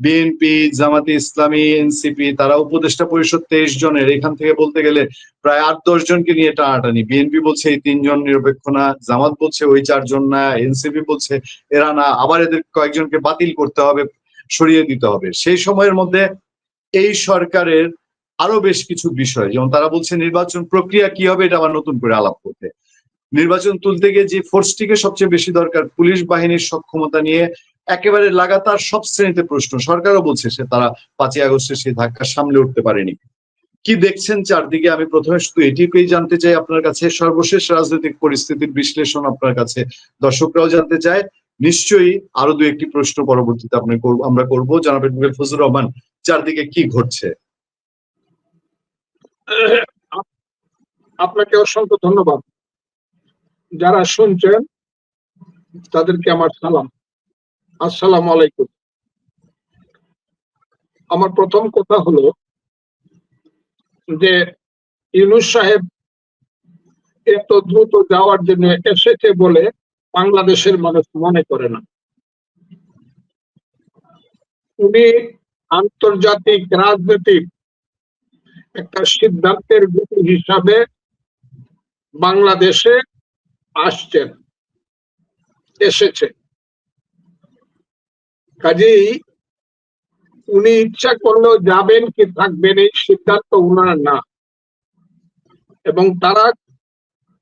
BNP, জামাতে ইসলামী, NCP তারা উপদেষ্টা পরিষদ তেইশ জনের। এখান থেকে বলতে গেলে প্রায় আট, দশ জনকে নিয়ে টানাটানি। বিএনপি বলছে এই তিনজন নিরপেক্ষ না, জামাত বলছে ওই চারজন না, এনসিপি বলছে এরা না। আবার এদের কয়েকজনকে বাতিল করতে হবে, সরিয়ে দিতে হবে। সেই সময়ের মধ্যে এই সরকারের আরও বেশ কিছু বিষয়, যেমন তারা বলছে নির্বাচন প্রক্রিয়া কি হবে এটা আবার নতুন করে আলাপ করতে। নির্বাচন তুলতে গিয়ে যে ফোর্সটিকে সবচেয়ে বেশি দরকার, পুলিশ বাহিনীর সক্ষমতা নিয়ে একেবারে লাগাতার সব শ্রেণীতে প্রশ্ন। সরকারও বলছে সে তারা পাঁচই আগস্টে সেই ধাক্কা সামলে উঠতে পারেনি। কি দেখছেন চারদিকে? আমি প্রথমে শুধু এটিকেই জানতে চাই আপনার কাছে। সর্বশেষ রাজনৈতিক পরিস্থিতির বিশ্লেষণ আপনার কাছে। দর্শকরাও জানতে চায়। নিশ্চয়ই আরও দু একটি প্রশ্ন পরবর্তীতে আপনি আমরা করব। জানাব এডভোকেট ফজলুর রহমান, চারদিকে কি ঘটছে? আপনাকে অসংখ্য ধন্যবাদ। যারা শুনছেন, তাদেরকে আমার সালাম। আসসালাম আলাইকুম। আমার প্রথম কথা হলো যে ইউনুস সাহেব এত দ্রুত যাওয়ার জন্য এসেছে বলে বাংলাদেশের মানুষ মনে করে না। উনি আন্তর্জাতিক রাজনৈতিক একটা সিদ্ধান্তের গতি হিসাবে বাংলাদেশে আসছেন, এসেছে। কাজেই উনি ইচ্ছা করলেও যাবেন কি থাকবেন এই সিদ্ধান্ত উনার না। এবং তারা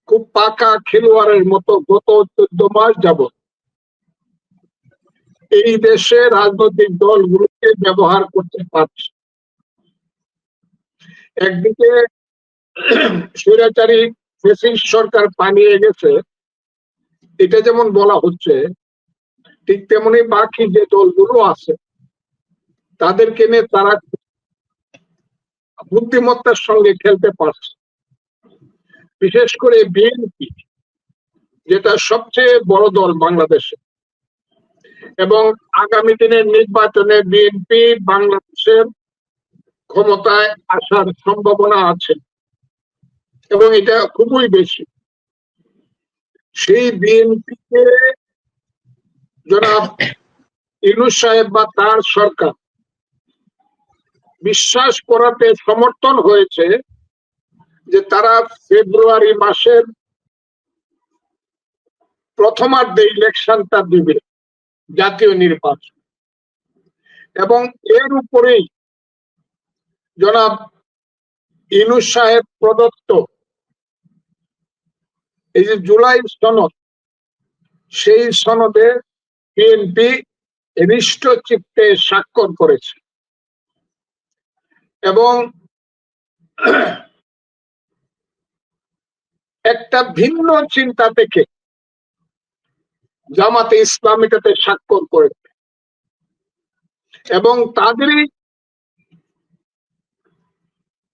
খুব পাকা খেলোয়াড়ের মতো গত চোদ্দ মাস যাব এই দেশে রাজনৈতিক দলগুলোকে ব্যবহার করতে পারছে। একদিকে স্বৈরাচারী ফেসিস সরকার পানিয়ে গেছে, এটা যেমন বলা হচ্ছে ঠিক তেমনি বাকি যে দলগুলো আছে, তাদেরকে নিয়ে তারা বুদ্ধিমত্তার সঙ্গে খেলতে পারছে। বিশেষ করে বিএনপি, যেটা সবচেয়ে বড় দল বাংলাদেশে। এবং আগামী দিনের নির্বাচনে বিএনপি বাংলাদেশের ক্ষমতায় আসার সম্ভাবনা আছে এবং এটা খুবই বেশি। সেই বিএনপিকে জনাব ইউনুস সাহেব বা তার সরকার, বিশ্বাস করাতে সমর্থন হয়েছে যে তারা ফেব্রুয়ারি মাসের প্রথমার্ধে ইলেকশনটা দিবে জাতীয় নির্বাচন। এবং এর উপরেই জনাব ইনুস সাহেব প্রদত্ত এই যে জুলাই সনদ, সেই সনদে বিএনপি হৃষ্ট চিত্তে স্বাক্ষর করেছে। এবং একটা ভিন্ন চিন্তা থেকে জামাতে ইসলামীটাতে স্বাক্ষর করেছে। এবং তাদেরই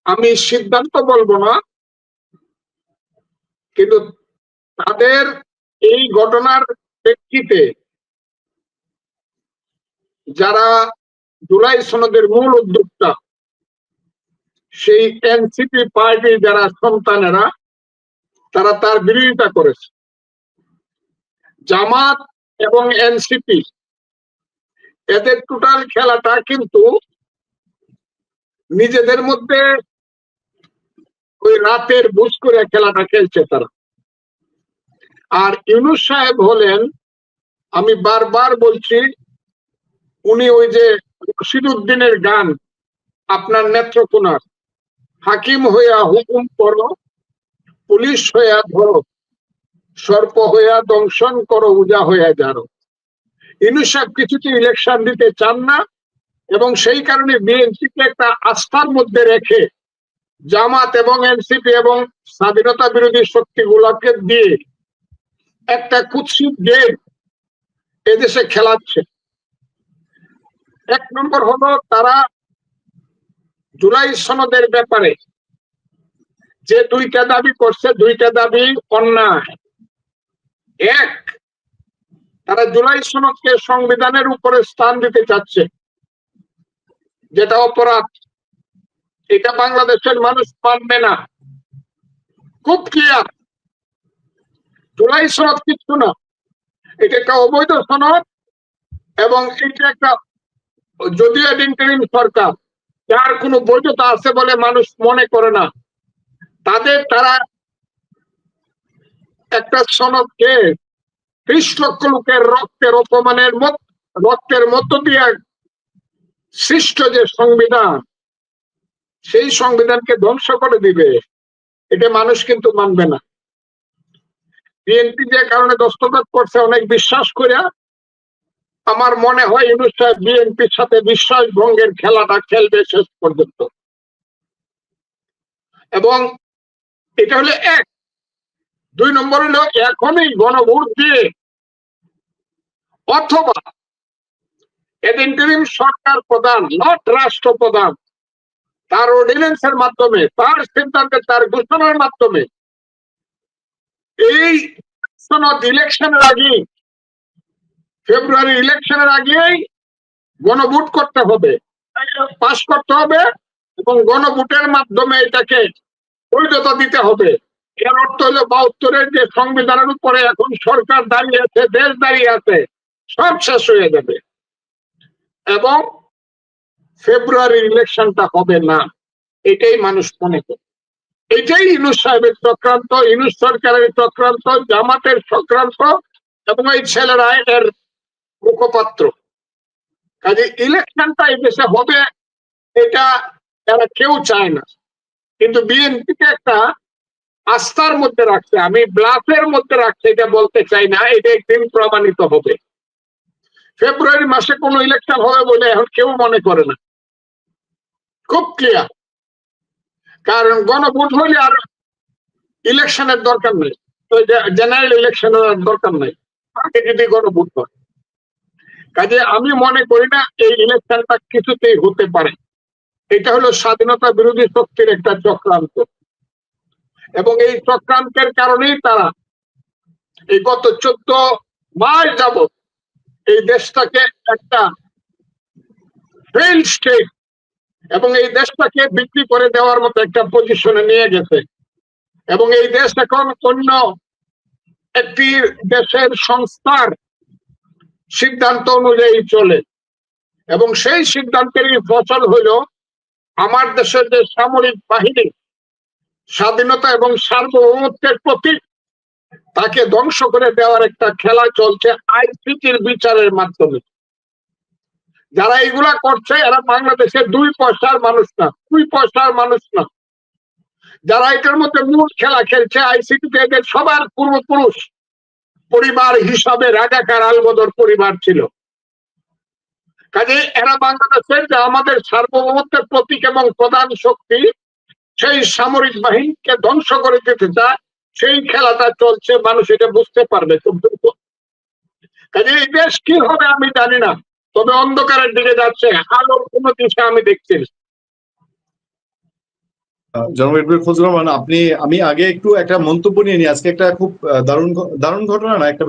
আমি সিদ্ধান্ত বলব না, কিন্তু তাদের এই ঘটনার প্রেক্ষিতে যারা জুলাই সনদের মূল উদ্যোক্তা, সেই এনসিপি পার্টির যারা সন্তানেরা, তারা তার বিরোধিতা করেছে। জামাত এবং এনসিপি, এদের টোটাল খেলাটা কিন্তু নিজেদের মধ্যে ওই রাতের বুঝ করে খেলাটা খেলছে তারা। আর ইউনুস সাহেব হলেন, আমি বারবার বলছি উনি ওই যে রশিদুদ্দিনের গান, আপনার নেত্রকোনার। হাকিম হইয়া হুকুম করো, পুলিশ হইয়া ধরো, সর্প হইয়া দংশন করো, উজা হইয়া যারো ইউনুস সাহেব কিছুতে ইলেকশন দিতে চান না, এবং সেই কারণে বিএনপিকে একটা আস্থার মধ্যে রেখে জামাত এবং এনসিপি এবং স্বাধীনতা বিরোধী শক্তিগুলোকে দিয়ে একটা কুৎসিত গেম এদেশে খেলাচ্ছে। এক নম্বর হলো তারা জুলাই সনদের ব্যাপারে যে দুইটা দাবি করছে, দুইটা দাবি অন্যায়। এক, তারা জুলাই সনদকে সংবিধানের উপরে স্থান দিতে চাচ্ছে, যেটা অপরাধ। এটা বাংলাদেশের মানুষ মানবে না। খুব ক্লিয়ার জুলাই সনদ কিছু না। এটা একটা অবৈধ সনদ এবং এটা একটা যদিও ইন্টারিম সরকার, যার কোনো বৈধতা আছে বলে মানুষ মনে করে না, তাদের তারা একটা সনদকে ত্রিশ লক্ষ লোকের রক্তের অপমানের রক্তের মধ্য দিয়ে সৃষ্ট যে সংবিধান, সেই সংবিধানকে ধ্বংস করে দিবে, এটা মানুষ কিন্তু মানবে না। বিএনপি যে কারণে দস্তখত করছে, অনেক বিশ্বাস করে আমার মনে হয় সাহেব বিএনপির সাথে বিশ্বাস ভঙ্গের খেলাটা খেলবে শেষ পর্যন্ত। এবং এটা হলো এক। দুই নম্বর হলো এখনই গণভোট দিয়ে অথবা এদিন সরকার প্রধান, নট রাষ্ট্রপ্রধান, তার অর্ডিন্যান্সের মাধ্যমে, তার সিদ্ধান্তে তার ঘোষণার মাধ্যমে এই ইলেকশনের আগে ফেব্রুয়ারি ইলেকশনের আগেই গণভোট করতে হবে। পাশ করতে হবে এবং গণভোটের মাধ্যমে এটাকে বৈধতা দিতে হবে। এর অর্থ হলো বাহাত্তরের যে সংবিধানের উপরে এখন সরকার দাঁড়িয়ে আছে, দেশ দাঁড়িয়ে আছে, সব শেষ হয়ে যাবে। এবং ফেব্রুয়ারি ইলেকশনটা হবে না, এটাই মানুষ মনে করে। এটাই ইনুস সাহেবের চক্রান্ত, ইনুস সরকারের চক্রান্ত, জামাতের চক্রান্ত এবং এই ছেলেরা এর মুখপাত্র। কাজে ইলেকশনটা এই দেশে হবে, এটা এরা কেউ চায় না। কিন্তু বিএনপিকে একটা আস্থার মধ্যে রাখছে, আমি ব্লাফের মধ্যে রাখছে, এটা বলতে চাই না, এটা একদিন প্রমাণিত হবে। ফেব্রুয়ারি মাসে কোনো ইলেকশন হবে বলে এখন কেউ মনে করে না। খুব ক্লিয়ার কারণ গণভোট হলে আর ইলেকশনের দরকার নেই। জেনারেল ইলেকশনের দরকার নেই। যদি গণভোট হয়। কাজে আমি মনে করি না এই ইলেকশনটা কিছুতেই হতে পারে। এটা হলো স্বাধীনতা বিরোধী শক্তির একটা চক্রান্ত। এবং এই চক্রান্তের কারণেই তারা এই গত চোদ্দ মাস যাবত এই দেশটাকে একটা ফেল স্টেট এবং এই দেশটাকে বিক্রি করে দেওয়ার মতো একটা পজিশনে নিয়ে গেছে। এবং এই দেশ এখন অন্য একটি দেশের সংস্থার সিদ্ধান্ত অনুযায়ী চলে। এবং সেই সিদ্ধান্তেরই ফসল হইল আমার দেশের যে সামরিক বাহিনী, স্বাধীনতা এবং সার্বভৌমত্বের প্রতি তাকে ধ্বংস করে দেওয়ার একটা খেলা চলছে আইসিটির বিচারের মাধ্যমে। যারা এগুলা করছে, এরা বাংলাদেশের দুই পয়সার মানুষ না, দুই পয়সার মানুষ না। যারা এটার মধ্যে মূল খেলা খেলছে আইসিটিতে এদের সবার পূর্বপুরুষ। পরিবার হিসাবে রাজাকার আলবদর পরিবার ছিল। কাজে এরা বাংলাদেশের যে আমাদের সার্বভৌমত্বের প্রতীক এবং প্রধান শক্তি, সেই সামরিক বাহিনীকে ধ্বংস করে দিতে চায়, সেই খেলাটা চলছে, মানুষ এটা বুঝতে পারবে। খুব দ্রুত কাজে এই দেশ কি হবে আমি জানি না, তবে অন্ধকারের দিকে যাচ্ছে আলোর কোনো দিশা আমি দেখছি না। জনাব ফজলুর রহমান আপনি, আমি আগে একটু একটা মন্তব্য নিয়ে নিই। আজকে একটা খুব দারুণ দারুণ ঘটনা না, একটা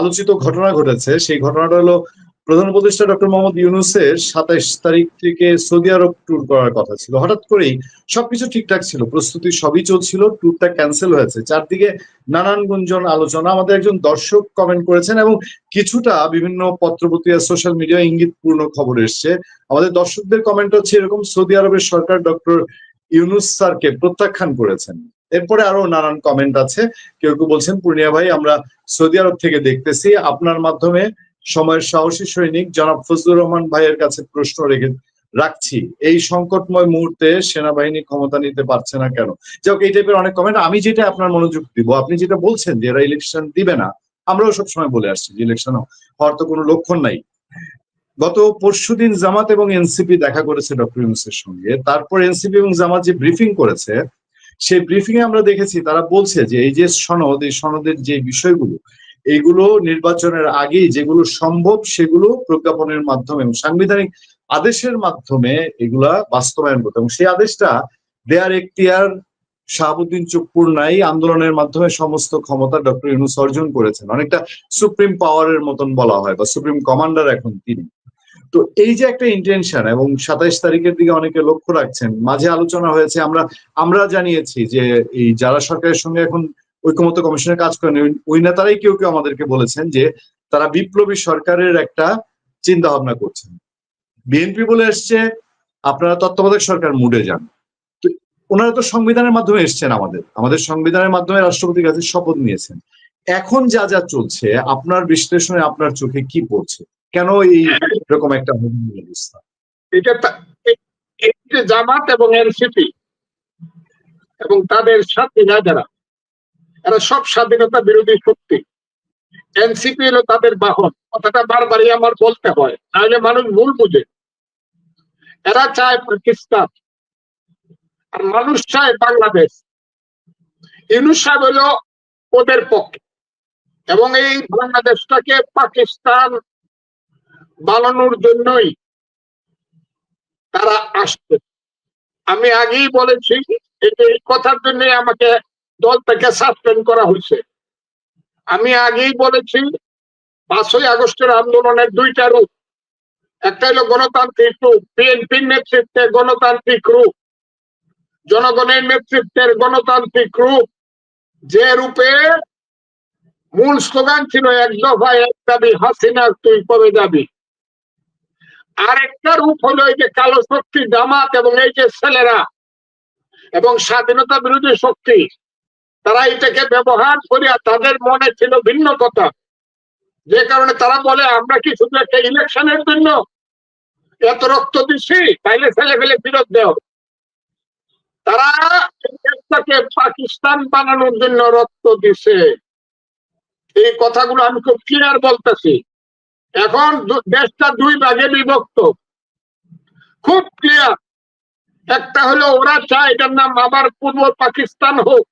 আলোচিত ঘটনা ঘটেছে। সেই ঘটনাটা হলো প্রধান উপদেষ্টা ডক্টর মোহাম্মদ ইউনুসের সাতাইশ তারিখ থেকে সৌদি আরব ট্যুর করার কথা ছিল। হঠাৎ করেই সবকিছু ঠিকঠাক ছিল, প্রস্তুতি সবই চলছিল ট্যুরটা ক্যান্সেল হয়েছে। চারদিকে নানান গুঞ্জন, আলোচনা, আমাদের একজন দর্শক কমেন্ট করেছেন এবং কিছুটা বিভিন্ন পত্রপত্রিকা সোশ্যাল মিডিয়া ইঙ্গিতপূর্ণ খবর এসছে। আমাদের দর্শকদের কমেন্ট হচ্ছে এরকম সৌদি আরবের সরকার ডক্টর ইউনুস স্যারকে প্রত্যাখ্যান করেছেন। এরপরে আরও নানান কমেন্ট আছে। কেউ কেউ বলছেন, পূর্ণিয়া ভাই, আমরা সৌদি আরব থেকে দেখতেছি, আপনার মাধ্যমে সময়ের সাহসী সৈনিক জনাব ফজলুর রহমান ভাইয়ের কাছে প্রশ্ন রেখে রাখছি। এই সংকটময় মুহূর্তে সেনাবাহিনী ক্ষমতা নিতে পারছে না কেন? যাক এই টাইপের অনেক কমেন্ট আমি যেটা আপনার মনোযোগ দিব, আপনি যেটা বলছেন যে এরা ইলেকশন দিবে না, আমরাও সবসময় বলে আসছি যে ইলেকশন হওয়ার তো কোনো লক্ষণ নাই। গত পরশুদিন জামাত এবং এনসিপি দেখা করেছে ডক্টর ইউনুসের সঙ্গে। তারপর এনসিপি এবং জামাত যে ব্রিফিং করেছে, সেই ব্রিফিং এ আমরা দেখেছি, তারা বলছে যে এই যে সনদ, এই সনদের যে বিষয়গুলো এইগুলো নির্বাচনের আগেই যেগুলো সম্ভব সেগুলো প্রজ্ঞাপনের মাধ্যমে এবং সাংবিধানিক আদেশের মাধ্যমে এগুলা বাস্তবায়ন করতে এবং সেই আদেশটা দেয়ার এখতিয়ার শাহাবুদ্দিন চুপ্পুর নাই, আন্দোলনের মাধ্যমে সমস্ত ক্ষমতা ডক্টর ইউনুস অর্জন করেছেন। অনেকটা সুপ্রিম পাওয়ারের মতন বলা হয় বা সুপ্রিম কমান্ডার এখন তিনি। তো এই যে একটা ইন্টেনশন এবং সাতাইশ তারিখের দিকে অনেকে লক্ষ্য রাখছেন, মাঝে আলোচনা হয়েছে, আমরা আমরা জানিয়েছি যে এই যারা সরকারের সঙ্গে এখন ঐক্যমত্য কমিশনের কাজ করেন, ওই- নেতারাই কেউ কেউ আমাদেরকে বলেছেন যে তারা বিপ্লবী সরকারের একটা চিন্তা ভাবনা করছেন। বিএনপি বলে এসছে, আপনারা তত্ত্বাবধায়ক সরকার মুডে যান। তো ওনারা তো সংবিধানের মাধ্যমে এসছেন আমাদের আমাদের সংবিধানের মাধ্যমে রাষ্ট্রপতির কাছে শপথ নিয়েছেন। এখন যা যা চলছে, আপনার বিশ্লেষণে আপনার চোখে কি পড়ছে? কেন এই রকম একটা অবস্থা এটা জামাত এবং এনসিপি এবং তাদের সাথীরা যারা এরা সব স্বাধীনতা বিরোধী শক্তি। এনসিপি হলো তাদের বাহন। কথাটা বারবারই আমার বলতে হয় নাহলে মানুষ ভুল বুঝে। এরা চায় পাকিস্তান। আর মানুষ চায় বাংলাদেশ। ইউনুস সাহেব হলো ওদের পক্ষে। এবং এই বাংলাদেশটাকে পাকিস্তান বানানোর জন্যই তারা আসছে। আমি আগেই বলেছি, এই কথার জন্য আমাকে দল থেকে সাসপেন্ড করা হয়েছে। আমি আগেই বলেছি, পাঁচই আগস্টের আন্দোলনের দুইটা রূপ। একটা হলো গণতান্ত্রিক রূপ, বিএনপির নেতৃত্বে গণতান্ত্রিক রূপ, জনগণের নেতৃত্বের গণতান্ত্রিক রূপ। যে রূপে মূল স্লোগান ছিল, এক দফায় এক দাবি হাসিনা তুই কবে যাবি? আরেকটা রূপ হলো এই যে কালো শক্তি, জামাত এবং এই যে ছেলেরা এবং স্বাধীনতা বিরোধী শক্তি, তারা এটাকে ব্যবহার করিয়া তাদের মনে ছিল ভিন্ন কথা। যে কারণে তারা বলে, আমরা কি শুধু একটা ইলেকশনের জন্য এত রক্ত দিচ্ছি? তাইলে ছেলে ফেলে ফেরত দেও তারা পাকিস্তান বানানোর জন্য রক্ত দিছে। এই কথাগুলো আমি খুব ক্লিয়ার বলতেছি। এখন দেশটা দুই ভাগে বিভক্ত। খুব ক্লিয়ার একটা হলো ওরা চায় এটার নাম আবার পূর্ব পাকিস্তান হোক।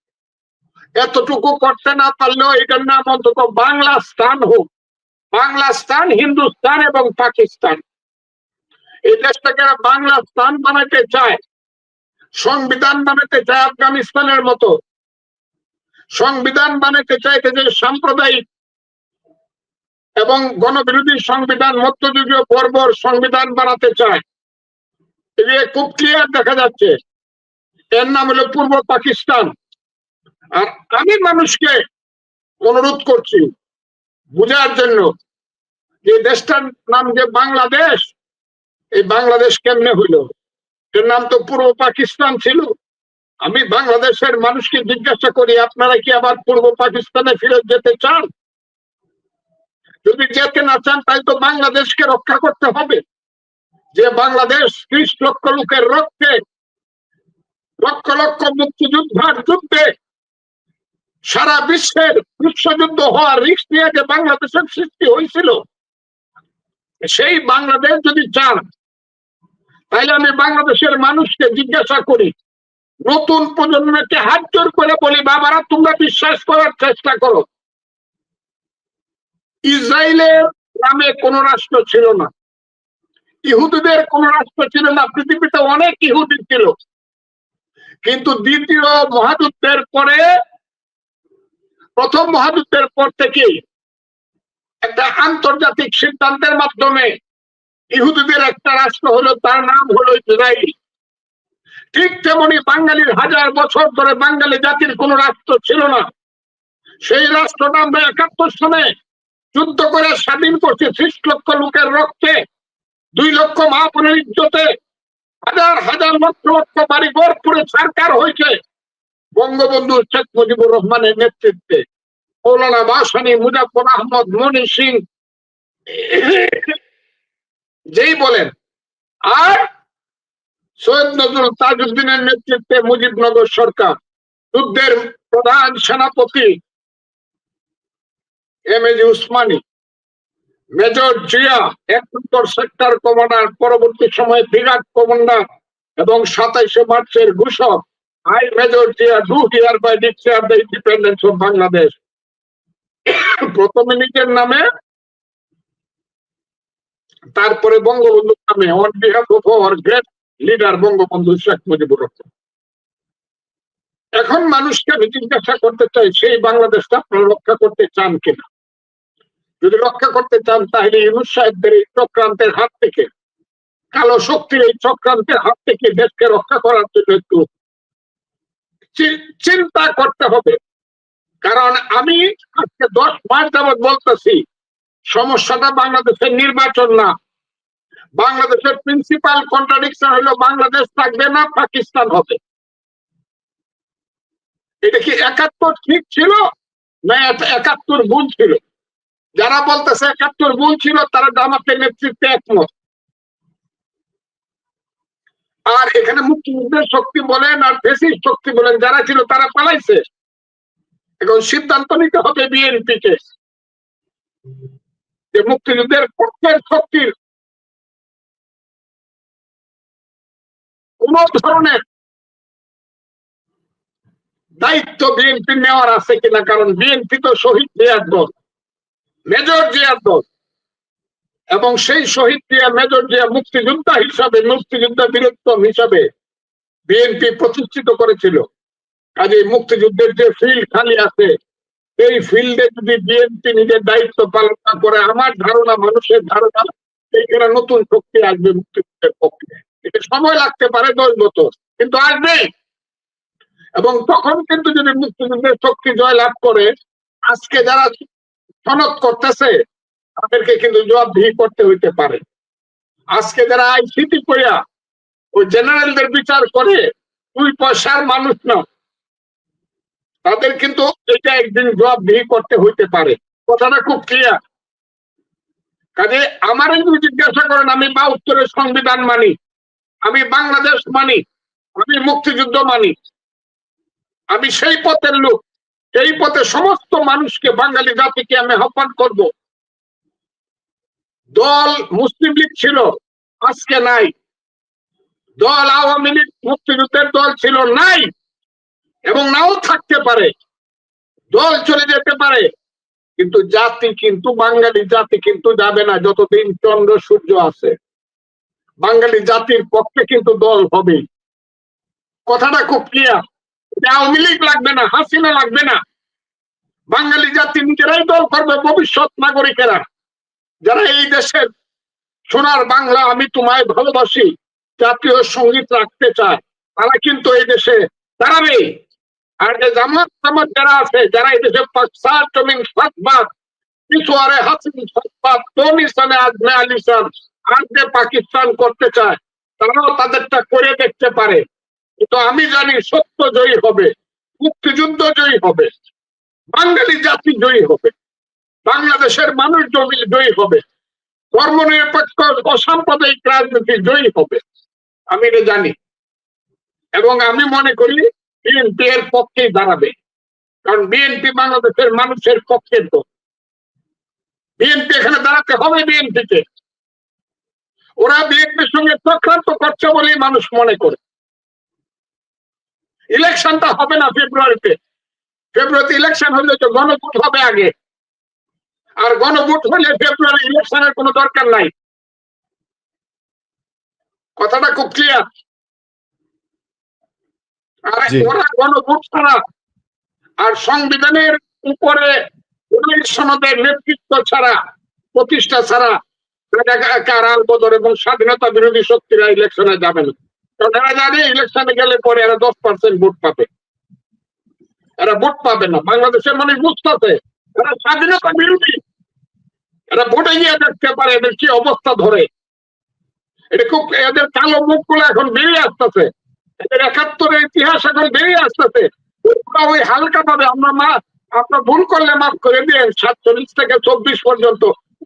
এতটুকু করতে না পারলেও এটার নাম অন্তত বাংলা স্থান হোক। বাংলা স্থান হিন্দুস্তান এবং পাকিস্তান। এই দেশটাকে বাংলা স্থান বানাতে চায়। সংবিধান বানাতে চায় আফগানিস্তানের মতো। সংবিধান বানাতে চাইতে যে সাম্প্রদায়িক এবং গণবিরোধী সংবিধান মধ্যযুগীয় বর্বর সংবিধান বানাতে চায়। খুব ক্লিয়ার দেখা যাচ্ছে। এর নাম হলো পূর্ব পাকিস্তান। আর আমি মানুষকে অনুরোধ করছি বুঝার জন্য যে দেশটার নাম যে বাংলাদেশ, এই বাংলাদেশ কেমনে হইল? এর নাম তো পূর্ব পাকিস্তান ছিল। আমি বাংলাদেশের মানুষকে জিজ্ঞাসা করি, আপনারা কি আবার পূর্ব পাকিস্তানে ফিরে যেতে চান? যদি যেতে না চান, তাই তো বাংলাদেশকে রক্ষা করতে হবে। যে বাংলাদেশ ত্রিশ লক্ষ লোকের রক্তে, লক্ষ লক্ষ মুক্তিযোদ্ধার যুদ্ধে, সারা বিশ্বের বিশ্বযুদ্ধ হওয়ার রিস্ক নিয়ে যে বাংলাদেশের সৃষ্টি হয়েছিল, সেই বাংলাদেশ যদি চান, তাইলে আমি বাংলাদেশের মানুষকে জিজ্ঞাসা করি, নতুন প্রজন্মকে হাত জোর করে বলি, বাবারা, তোমরা বিশ্বাস করার চেষ্টা করো। ইসরায়েলের নামে কোন রাষ্ট্র ছিল না। ইহুদিদের কোন রাষ্ট্র ছিল না, পৃথিবীতে অনেক ইহুদি ছিল। কিন্তু দ্বিতীয় মহাযুদ্ধের পরে, প্রথম মহাযুদ্ধের পর থেকে একটা আন্তর্জাতিক সিদ্ধান্তের মাধ্যমে ইহুদিদের একটা রাষ্ট্র হলো, তার নাম হলো ইসরায়েল। ঠিক তেমনি বাঙালির হাজার বছর ধরে বাঙালি জাতির কোন রাষ্ট্র ছিল না। সেই রাষ্ট্রটা আমরা একাত্তর সনে যুদ্ধ করে স্বাধীন করছে ত্রিশ লক্ষ লোকের রক্তে, দুই লক্ষ মহাপুরের ইজ্জতে। হাজার হাজার লক্ষ লক্ষ বাড়ি ঘর সরকার হয়েছে। বঙ্গবন্ধু শেখ মুজিবুর রহমানের নেতৃত্বে মৌলানা বাসানি মুজাফর আহমদ মনি সিং। যেই বলেন, আর সৈয়দ নজরুল তাজউদ্দিনের নেতৃত্বে মুজিবনগর সরকার, যুদ্ধের প্রধান সেনাপতি M A G Osmani, major Zia, এক নম্বর সেক্টর কমান্ডার পরবর্তী সময়ে ব্রিগাড কমান্ডার এবং সাতাইশে মার্চের ঘোষক, I major Zia do here by declare the independence of Bangladesh. প্রথমে নিজের নামে, তারপরে বঙ্গবন্ধুর নামে on behalf of our great leader Bangabandhu Sheikh Mujibur Rahman. এখন মানুষকে আমি জিজ্ঞাসা করতে চাই, সেই বাংলাদেশটা আপনারা রক্ষা করতে চান কিনা? যদি রক্ষা করতে চান, তাহলে ইউনুস সাহেবদের এই চক্রান্তের হাত থেকে, কালো শক্তির এই চক্রান্তের হাত থেকে দেশকে রক্ষা করার জন্য একটু চিন্তা করতে হবে। কারণ আমি আজকে দশ মাস যাবৎ বলতেছি, সমস্যাটা বাংলাদেশের নির্বাচন না। বাংলাদেশের প্রিন্সিপাল কন্ট্রাডিকশন হলো বাংলাদেশ থাকবে না, পাকিস্তান হবে। এটা কি একাত্তর ঠিক ছিল? না একাত্তর ভুল ছিল। যারা বলতেছে একাত্তর ভুল ছিল, তারা জামাতের নেতৃত্বে একমত। আর এখানে মুক্তিযুদ্ধের শক্তি বলেন আর দেশি শক্তি বলেন যারা ছিল, তারা পালাইছে। এখন সিদ্ধান্ত নিতে হবে বিএনপি কে যে মুক্তিযুদ্ধের পক্ষের শক্তির কোন ধরনের দায়িত্ব বিএনপি নেওয়ার আছে কিনা, কারণ বিএনপি তো শহীদ জিয়ার দল মেজর জিয়ার দল এবং সেই শহীদ জিয়া মেজর জিয়া মুক্তিযোদ্ধা হিসাবে, মুক্তিযোদ্ধা বীরত্তম হিসাবে বিএনপি প্রতিষ্ঠিত করেছিল। কাজে মুক্তিযুদ্ধের যে ফিল্ড খালি আছে, এই ফিল্ডে যদি বিএনপি নিজের দায়িত্ব পালন না করে, আমার ধারণা মানুষের ধারণা, এইখানে নতুন শক্তি আসবে মুক্তিযুদ্ধের পক্ষে। এটা সময় লাগতে পারে দশ বছর, কিন্তু আসবে। এবং তখন কিন্তু যদি মুক্তিযুদ্ধের শক্তি জয়লাভ করে, আজকে যারা সনদ করতেছে, তাদেরকে কিন্তু জবাবদিহি করতে হইতে পারে। আজকে যারা আইসিটি কইয়া ওই জেনারেলদের বিচার করে দুই পয়সার মানুষ না, তাদের কিন্তু এটা একদিন জবাবদিহি করতে হইতে পারে। কথাটা খুব ক্লিয়ার কাজে আমার যদি জিজ্ঞাসা করেন, আমি বা উত্তরের সংবিধান মানি, আমি বাংলাদেশ মানি, আমি মুক্তিযুদ্ধ মানি, আমি সেই পথের লোক এই পথে সমস্ত মানুষকে, বাঙালি জাতিকে আমি আহ্বান করব। দল মুসলিম লীগ ছিল, আজকে নাই। দল আওয়ামী লীগ মুক্তিযুদ্ধের দল ছিল, নাই। এবং নাও থাকতে পারে। দল চলে যেতে পারে। কিন্তু জাতি কিন্তু, বাঙালি জাতি কিন্তু যাবে না যতদিন চন্দ্র, সূর্য আছে। বাঙালি জাতির পক্ষে কিন্তু দল হবেই। কথাটা খুব ক্লিয়ার আওয়ামী লীগ লাগবে না, হাসিনা লাগবে না। বাঙালি জাতি নিজেরাই দল করবে, ভবিষ্যৎ নাগরিকেরা। যারা এই দেশের সোনার বাংলা আমি তোমায় ভালোবাসি, জাতীয় সংগীত রাখতে চায়, তারা কিন্তু এই দেশে দাঁড়াবে। আর যে জামাত জামাত যারা আছে, যারা এই দেশে জমিন সাতবাদ হাসিন সাতবাদ তনিসানে আজমে আলিসান আজকে পাকিস্তান করতে চায়, তারাও তাদেরটা করে দেখতে পারে। কিন্তু আমি জানি সত্য জয়ী হবে, মুক্তিযুদ্ধ জয়ী হবে। বাঙালি জাতি জয়ী হবে। বাংলাদেশের মানুষ জয়ী জয়ী হবে। ধর্মনিরপেক্ষ অসাম্প্রদায়িক রাজনীতি জয়ী হবে। আমি এটা জানি। এবং আমি মনে করি বিএনপি এর পক্ষেই দাঁড়াবে। কারণ বিএনপি বাংলাদেশের মানুষের পক্ষের তো বিএনপি এখানে দাঁড়াতে হবে বিএনপিকে ওরা বিএনপির সঙ্গে চক্রান্ত করছে বলেই মানুষ মনে করে। ইলেকশনটা হবে না ফেব্রুয়ারিতে। ফেব্রুয়ারিতে ইলেকশন হলে তো গণভোট হবে আগে। আর গণভোট হলে ফেব্রুয়ারি ইলেকশনের কোনো দরকার নাই। কথাটা খুব ক্লিয়ার আর ওরা গণভোট ছাড়া আর সংবিধানের উপরে সনদের নেতৃত্ব ছাড়া প্রতিষ্ঠা ছাড়া রাজাকার আলবদর এবং স্বাধীনতা বিরোধী শক্তিরা ইলেকশনে যাবে না। কারণ এরা জানে ইলেকশনে গেলে পরে এরা দশ পার্সেন্ট ভোট পাবে। এরা ভোট পাবে না। বাংলাদেশের মানুষ বুঝতেছে, এরা স্বাধীনতা বিরোধী। এরা ভোটে গিয়ে দেখতে পারে এদের কি অবস্থা ধরে? এটা খুব এদের কালো মুখগুলো এখন বেরিয়ে আসতেছে। এদের একাত্তরের ইতিহাস এখন বেরিয়ে আসতেছে। ওই হালকা ভাবে, আমরা মা, আপনার ভুল করলে মাফ করে দিয়ে সাতচল্লিশ থেকে চব্বিশ পর্যন্ত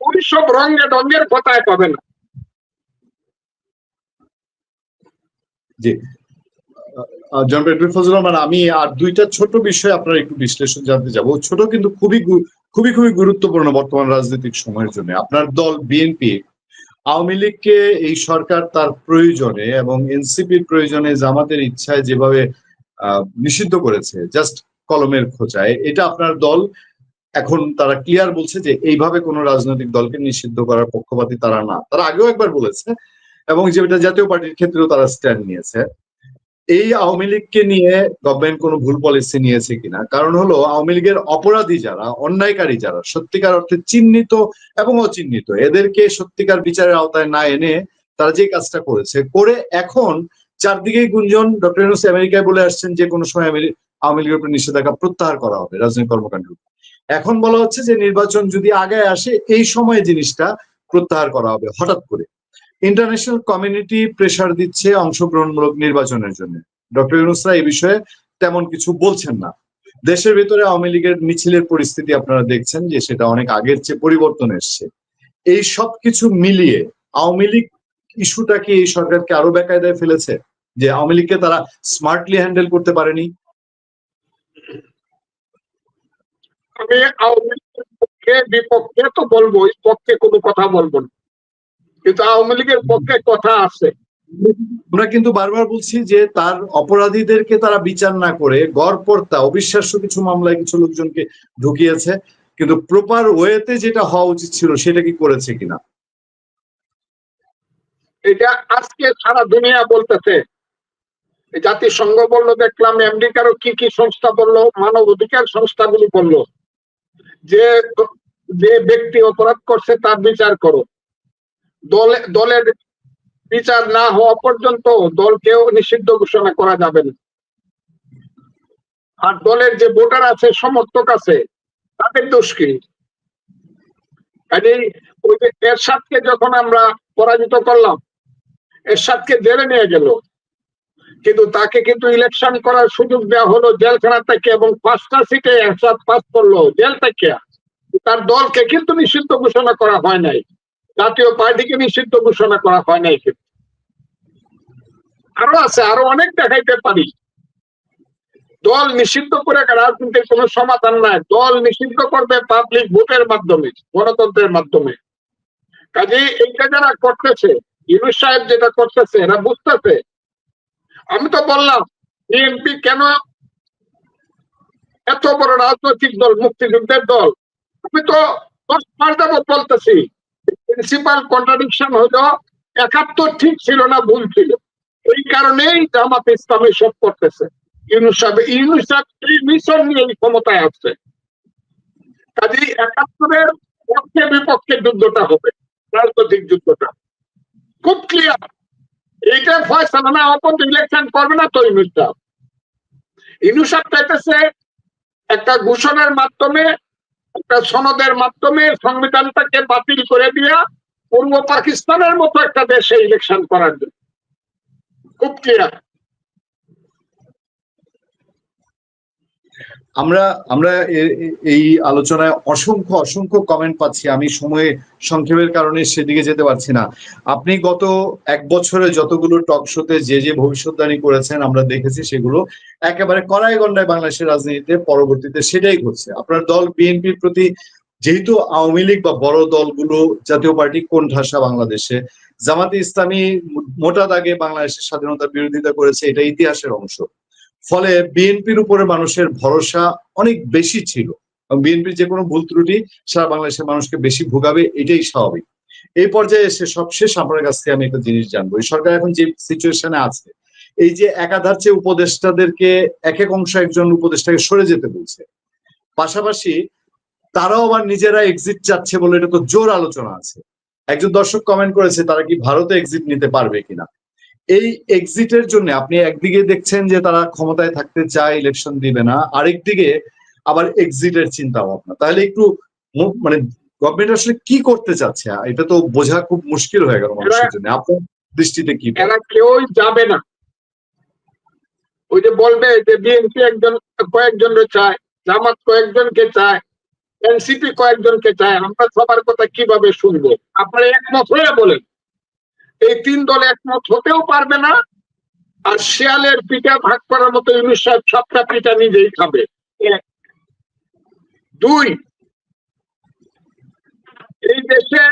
ওই সব রঙে রঙের কথায় পাবে না। জি। জন পেট্রোল ফজল রহমান, আমি আর দুইটা ছোট বিষয় আপনার একটু বিশ্লেষণ জানতে যাব। ছোট কিন্তু খুবই খুবই খুবই গুরুত্বপূর্ণ বর্তমান রাজনৈতিক সময়ের জন্য। আপনার দল বিএনপি, আওয়ামী লীগকে এই সরকার তার প্রয়োজনে এবং এনসিপির প্রয়োজনে জামাতের ইচ্ছায় যেভাবে নিষিদ্ধ করেছে, জাস্ট কলমের খোঁচায়, এটা আপনার দল এখন তারা ক্লিয়ার বলছে যে এইভাবে কোনো রাজনৈতিক দলকে নিষিদ্ধ করার পক্ষপাতী তারা না। তারা আগেও একবার বলেছে এবং যেটা জাতীয় পার্টির ক্ষেত্রেও তারা স্ট্যান্ড নিয়েছে। এই আওয়ামী লীগকে নিয়ে গভর্নমেন্ট কোনো ভুল পলিসি নিয়েছে কিনা কারণ হলো আওয়ামী লীগের অপরাধী যারা, অন্যায়কারী যারা, সত্যিকার অর্থে চিহ্নিত এবং অচিহ্নিত, এদেরকে সত্যিকার বিচারের আওতায় না এনে তারা যে কাজটা করেছে, করে এখন চারদিকেই গুঞ্জন ডক্টর ইউনুস আমেরিকায় বলে আসছেন যে কোনো সময় আওয়ামী লীগের উপর নিষেধাজ্ঞা প্রত্যাহার করা হবে রাজনৈতিক কর্মকাণ্ডের উপর। এখন বলা হচ্ছে যে নির্বাচন যদি আগে আসে, এই সময়ে জিনিসটা প্রত্যাহার করা হবে হঠাৎ করে ইন্টারন্যাশনাল কমিউনিটি প্রেসার দিচ্ছে অংশগ্রহণমূলক নির্বাচনের জন্য। ডক্টর ইউনুসরা এই বিষয়ে তেমন কিছু বলছেন না। দেশের ভেতরে আওয়ামী লীগের মিছিলের পরিস্থিতি আপনারা দেখছেন যে সেটা অনেক আগের চেয়ে পরিবর্তন এসছে। এই সব কিছু মিলিয়ে আওয়ামী লীগ ইস্যুটা কি এই সরকারকে আরও বেকায়দায় ফেলেছে? যে আওয়ামী লীগকে তারা স্মার্টলি হ্যান্ডেল করতে পারেনি? আমি আওয়ামী লীগের পক্ষে বিপক্ষে তো বলবোই পক্ষে কোনো কথা বলব না। কিন্তু আওয়ামী লীগের পক্ষে কথা আছে। আমরা কিন্তু বারবার বলছি যে তার অপরাধীদেরকে তারা বিচার না করে গড়পড়তা অবিশ্বাস্য কিছু মামলায় কিছু লোকজনকে ঢুকিয়েছে কিন্তু প্রপার ওয়েতে যেটা হওয়া উচিত ছিল সেটা কি করেছে কিনা? এটা আজকে সারা দুনিয়া বলতেছে। জাতিসংঘ বলল দেখলাম আমেরিকারও কি কি সংস্থা বলল মানব অধিকার সংস্থাগুলো বলল। যে যে ব্যক্তি অপরাধ করছে তার বিচার করো। দলে, দলের বিচার না হওয়া পর্যন্ত দলকেও নিষিদ্ধ ঘোষণা করা যাবে না। আর দলের যে ভোটার আছে, সমর্থক আছে, তাদের দোষ কি? ওই যে এরশাদকে যখন আমরা পরাজিত করলাম, এরশাদকে জেলে নিয়ে গেল। কিন্তু তাকে কিন্তু ইলেকশন করার সুযোগ দেওয়া হলো জেলখানা থেকে এবং পাঁচটা সিটে এরশাদ পাস করল জেল থেকে। তার দলকে কিন্তু নিষিদ্ধ ঘোষণা করা হয় নাই। জাতীয় পার্টিকে নিষিদ্ধ ঘোষণা করা হয় নাই কিন্তু। আরও আছে, আরও অনেক দেখাইতে পারি। দল নিষিদ্ধ করে রাজনীতির কোনো সমাধান নাই। দল নিষিদ্ধ করবে পাবলিক ভোটের মাধ্যমে, গণতন্ত্রের মাধ্যমে। কাজে এইটা যারা করতেছে ইউনুস সাহেব যেটা করতেছে, এরা বুঝতেছে। আমি তো বললাম বিএনপি কেন এত বড় রাজনৈতিক দল, মুক্তিযুদ্ধের দল? আমি তো দশ মাস বলতেছি। প্রিন্সিপাল কন্ট্রাডিকশন হলো, একাত্তর ঠিক ছিল না, ভুল ছিল। এই কারণেই জামাত ইসলাম সব করতেছে। ইউনুস সাহেব মিশন নিয়ে ক্ষমতায় আসছে। কাজেই একাত্তরের পক্ষে বিপক্ষে যুদ্ধটা হবে, রাজনৈতিক যুদ্ধটা। খুব ক্লিয়ার এইটা ফয়সালা না অপন্ত ইলেকশন করবে না তো ইউনুস সাহেব। ইউনুস চাইতেছে একটা ঘোষণার মাধ্যমে একটা সনদের মাধ্যমে সংবিধানটাকে বাতিল করে দিয়া পূর্ব পাকিস্তানের মতো একটা দেশে ইলেকশন করার জন্য। খুব ক্লিয়ার আমরা আমরা এই আলোচনায় অসংখ্য অসংখ্য কমেন্ট পাচ্ছি। আমি সময়ে সংক্ষেপের কারণে সেদিকে যেতে পারছি না। আপনি গত এক বছরে যতগুলো টক শোতে যে যে ভবিষ্যৎবাণী করেছেন, আমরা দেখেছি সেগুলো একেবারে কড়াই গন্ডায় বাংলাদেশের রাজনীতিতে পরবর্তীতে সেটাই ঘটছে। আপনার দল বিএনপির প্রতি যেহেতু আওয়ামী লীগ বা বড় দলগুলো জাতীয় পার্টি কোন ঠাসা বাংলাদেশে, জামাতে ইসলামী মোটা দাগে বাংলাদেশের স্বাধীনতার বিরোধিতা করেছে, এটা ইতিহাসের অংশ। ফলে বিএনপির উপরে মানুষের ভরসা অনেক বেশি ছিল। বিএনপির যে কোনো ভুল ত্রুটি সারা বাংলাদেশের মানুষকে বেশি ভোগাবে, এটাই স্বাভাবিক। এই পর্যায়ে এসে সবশেষ আপনার কাছ থেকে আমি একটা জিনিস জানব। এই সরকার এখন যে সিচুয়েশনে আছে, এই যে একাধার চেয়ে উপদেষ্টাদেরকে এক এক অংশ একজন উপদেষ্টাকে সরে যেতে বলছে, পাশাপাশি তারাও আবার নিজেরা এক্সিট চাচ্ছে বলে এটা তো জোর আলোচনা আছে। একজন দর্শক কমেন্ট করেছে, তারা কি ভারতে এক্সিট নিতে পারবে কিনা? এই এক্সিটের জন্য আপনি একদিকে দেখছেন যে তারা ক্ষমতায় থাকতে চায় ইলেকশন দিবে না আরেকদিকে আবার এক্সিটের চিন্তা ভাবনা তাহলে একটু মানে গভর্নমেন্ট আসলে কি করতে চাচ্ছে? এটা তো বোঝা খুব মুশকিল হয়ে গেল মানুষের জন্য। আপনার দৃষ্টিতে কি? এরা কেউই যাবে না। ওই যে বলবে যে বিএনপি একজন কয়েকজনকে চায় জামাত কয়েকজনকে চায় এনসিপি কয়েকজনকে চায় আমরা সবার কথা কীভাবে শুনব? আপনারা একমত হয়ে বলেন। এই তিন দল একমত হতেও পারবে না। আর শিয়ালের পিঠা ভাগ করার মতো ইউনুস সাহেব সবটা পিঠা নিজেই খাবে। দুই, এই দেশে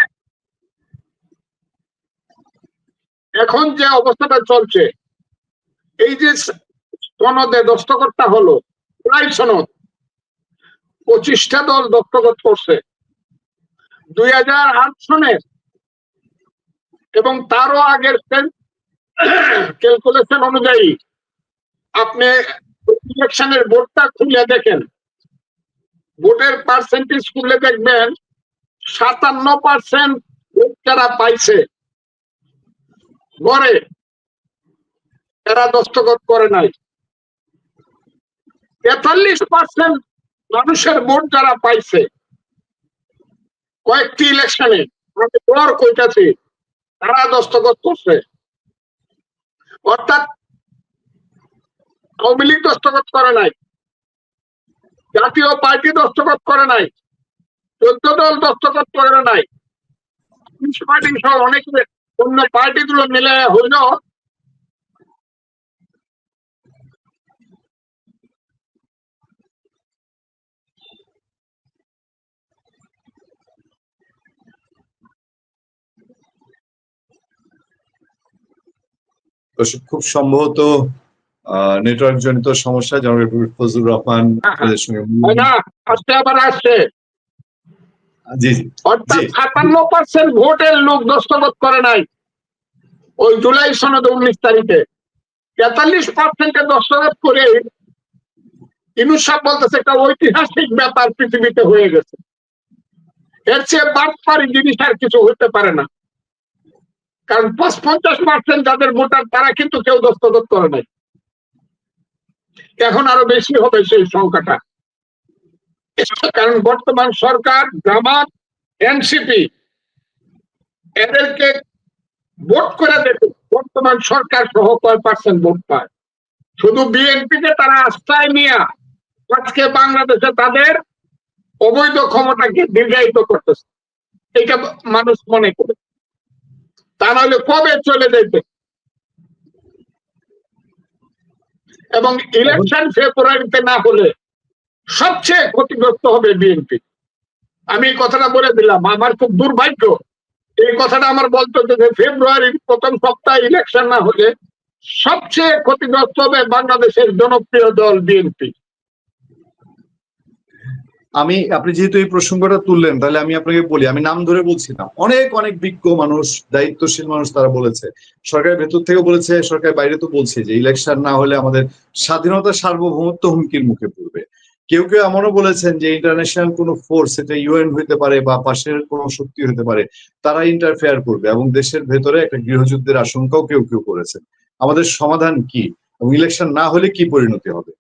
এখন যে অবস্থাটা চলছে, এই যে সনদে দস্তখতটা হলো, প্রায় সনদ। পঁচিশটা দল দস্তখত করছে। দুই হাজার আট সনের এবং তারও আগের ক্যালকুলেশন অনুযায়ী আপনি ইলেকশনের বোর্ডটা খুলে দেখেন। ভোটের পার্সেন্টেজ খুলে দেখবেন, সাতান্ন পার্সেন্ট ভোট যারা পাইছে গড়ে তারা দস্তখত করে নাই। তেতাল্লিশ পার্সেন্ট মানুষের ভোট যারা পাইছে, কয়েকটি ইলেকশনে আমি গড় কইতাছি তারা দস্তখত করছে। অর্থাৎ আওয়ামী লীগ দস্তখত করে নাই। জাতীয় পার্টি দস্তখত করে নাই। চোদ্দ দল দস্তখত করে নাই। অনেক অন্য পার্টিগুলো মিলে হইল দর্শক খুব সম্ভবত নেটওয়ার্ক জনিত সমস্যা জনাব ফজলুর রহমান সঙ্গে হয় না আজকে আবার আসছে। জি জি। অর্থাৎ সাতান্ন পার্সেন্ট ভোটের লোক দস্তখত করে নাই ওই জুলাই সনদ উনিশ তারিখে। তেতাল্লিশ পার্সেন্টে দস্তখত করে ইনুস সাহেব বলতেছে একটা ঐতিহাসিক ব্যাপার পৃথিবীতে হয়ে গেছে। এর চেয়ে বাটপারি জিনিস আর কিছু হতে পারে না। কারণ পঞ্চাশ পার্সেন্ট যাদের ভোটার তারা কিন্তু কেউ দস্তখত করে নাই। এখন আরও বেশি হবে সেই সংখ্যাটা। কারণ বর্তমান সরকার, জামাত, এনসিপি, এদেরকে ভোট করে দেবে বর্তমান সরকার সহ কয় পার্সেন্ট ভোট পায়। শুধু বিএনপি কে তারা আস্থায় নিয়ে আজকে বাংলাদেশে তাদের অবৈধ ক্ষমতাকে দীর্ঘায়িত করতেছে। এটা মানুষ মনে করে। তা নাহলে কবে চলে যেতে এবং ইলেকশন ফেব্রুয়ারিতে না হলে সবচেয়ে ক্ষতিগ্রস্ত হবে বিএনপি। আমি এই কথাটা বলে দিলাম, আমার খুব দুর্ভাগ্য। এই কথাটা আমার বলতে যে ফেব্রুয়ারির প্রথম সপ্তাহে ইলেকশন না হলে সবচেয়ে ক্ষতিগ্রস্ত হবে বাংলাদেশের জনপ্রিয় দল বিএনপি। আমি, আপনি যেহেতু এই প্রসঙ্গটা তুললেন, তাহলে আমি আপনাকে বলি, আমি নাম ধরে বলছি না অনেক অনেক বিজ্ঞ মানুষ, দায়িত্বশীল মানুষ তারা বলেছে। সরকারের ভেতর থেকে বলেছে সরকার বাইরে তো বলছে যে, ইলেকশন না হলে আমাদের স্বাধীনতা সার্বভৌমত্ব হুমকির মুখে পড়বে। কেউ কেউ এমনও বলেছেন যে ইন্টারন্যাশনাল কোনো ফোর্স সেটা ইউএন হইতে পারে বা পাশের কোনো শক্তি হতে পারে, তারা ইন্টারফেয়ার করবে এবং দেশের ভেতরে একটা গৃহযুদ্ধের আশঙ্কাও কেউ কেউ করেছেন। আমাদের সমাধান কি এবং ইলেকশন না হলে কি পরিণতি হবে?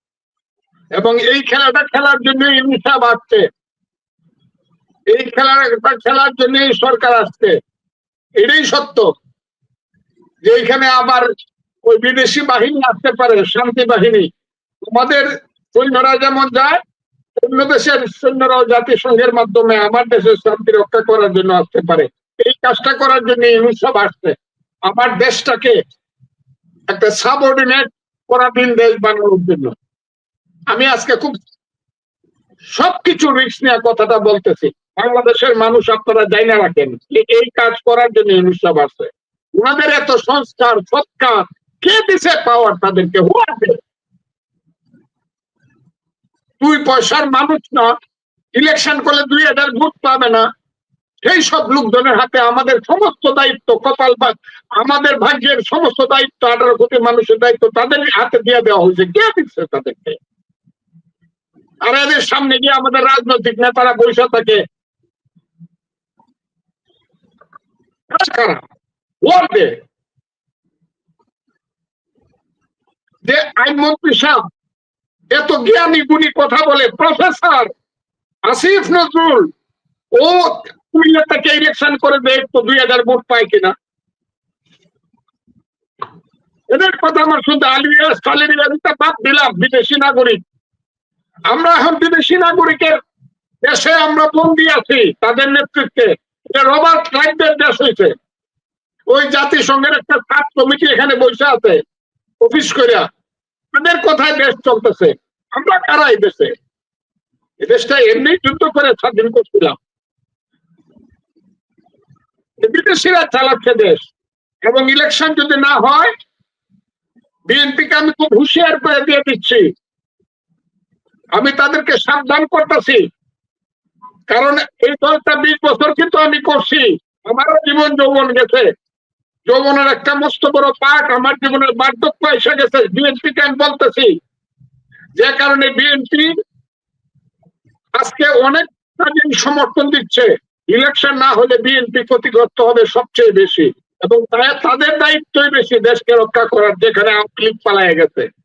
এবং এই খেলাটা খেলার জন্য ইনসাফ আসছে। এই খেলাটা খেলার জন্য এই সরকার আসছে। এটাই সত্য যে এখানে আবার ওই বিদেশি বাহিনী আসতে পারে, শান্তি বাহিনী। তোমাদের সৈন্যরা যেমন যায়, অন্য দেশের সৈন্যরাও জাতিসংঘের মাধ্যমে আমার দেশের শান্তি রক্ষা করার জন্য আসতে পারে। এই কাজটা করার জন্য ইউনিসেফ আসছে। আমার দেশটাকে একটা সাবঅর্ডিনেট পরাধীন দেশ বানানোর জন্য। আমি আজকে খুব সবকিছু রিস্ক নিয়ে কথাটা বলতেছি। বাংলাদেশের মানুষ আপনারা যাই না রাখেন এই কাজ করার জন্য ইউনিসেফ আছে ওনাদের এত সংস্কার, সৎকার, কে দিছে পাওয়ার তাদেরকে? হুয়াতে দুই পয়সার মানুষ না ইলেকশন করলে দুই হাজার ভোট পাবে না। সেই সব লোকজনের হাতে আমাদের সমস্ত দায়িত্ব, কপাল বা আমাদের ভাগ্যের সমস্ত দায়িত্ব, আঠারো কোটি মানুষের দায়িত্ব তাদের হাতে দিয়ে দেওয়া হয়েছে। কে দিচ্ছে তাদেরকে? আর এদের সামনে গিয়ে আমাদের রাজনৈতিক নেতারা বৈশা থাকে? বলবে যে আইনমন্ত্রী সাহেব এত জ্ঞানী গুণী কথা বলে, প্রফেসর আসিফ নজরুল, ও কুমিল্লা থেকে ইলেকশন করে দেখ তো দুই হাজার ভোট পায় কিনা? এদের কথা আমার শুনতে আলিয়া সালের বাদ দিলাম, বিদেশি নাগরিক। আমরা এখন বিদেশি নাগরিকের দেশে আমরা বন্দি আছি, তাদের নেতৃত্বে। রবার্ট দেশ হয়েছে ওই জাতিসংঘের একটা সাত কমিটি এখানে বসে আছে, অফিস করিয়া তাদের কোথায় দেশ চলতেছে। আমরা কারা এই দেশে? দেশটা এমনি যুদ্ধ করে স্বাধীন করছিলাম। বিদেশিরা চালাচ্ছে দেশ। এবং ইলেকশন যদি না হয়, বিএনপিকে আমি খুব হুঁশিয়ার করে দিয়ে দিচ্ছি। আমি তাদেরকে সাবধান করতেছি। কারণ এই দলটা বিশ বছর কিন্তু আমি করছি। আমারও জীবন যৌবন গেছে। যৌবনের একটা মস্ত বড় পাঠ আমার জীবনের বার্ধক্য এসে গেছে বিএনপি কে আমি বলতেছি। যে কারণে বিএনপি আজকে অনেক স্বাধীন সমর্থন দিচ্ছে। ইলেকশন না হলে বিএনপি ক্ষতিগ্রস্ত হবে সবচেয়ে বেশি। এবং তাদের দায়িত্বই বেশি দেশকে রক্ষা করার, যেখানে আওয়ামী লীগ পালায় গেছে।